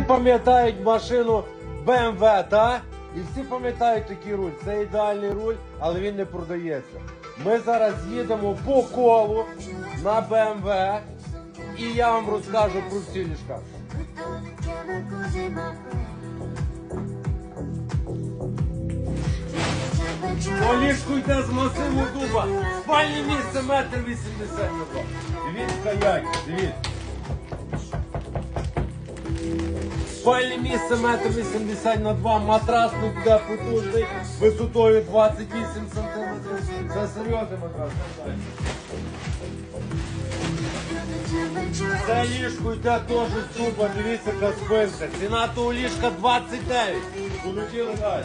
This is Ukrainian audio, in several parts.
пам'ятають машину BMW, та? І всі пам'ятають такий руль. Це ідеальний руль, але він не продається. Ми зараз їдемо по колу на BMW, і я вам розкажу про всі ліжка. По з масиву дуба. Спальне місце метр вісімдесят. Дивіться як, дивіться. Спальне місце метр вісімдесят на два. Матрас тут буде потужний, висотою 28 сантиметрів. Це серйозний матрас. Це ліжко йде теж з дуба, дивіться, яка спинка. Ціна того ліжка 29. Полетіли далі.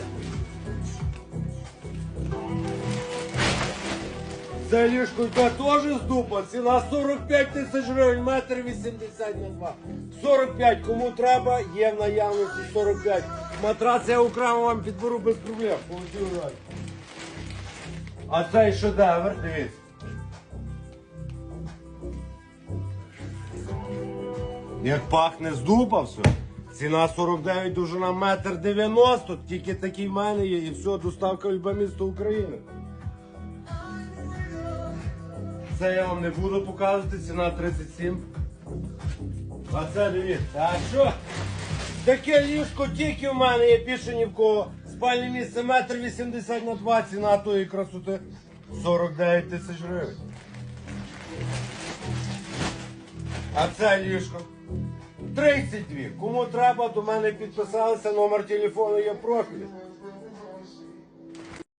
Це ліжко теж з дуба, ціна 45 тисяч гривень, метр 80 на 2. 45, кому треба, є в наявності 45. Матрац я окремо вам підберу без проблем. Полетіли далі. А цей шедевр, дивіться. Як пахне з дуба все. Ціна 49, довжина метр 90, тільки такий в мене є і все, доставка в любе місто України. Це я вам не буду показувати, ціна 37. А це дивіться. А що? Таке ліжко тільки в мене є більше ні в кого. Спальне місце метр 80 на 2, ціна тої красоти 49 тисяч гривень. А це ліжко 32. Кому треба, до мене підписалися, номер телефону є в профілі.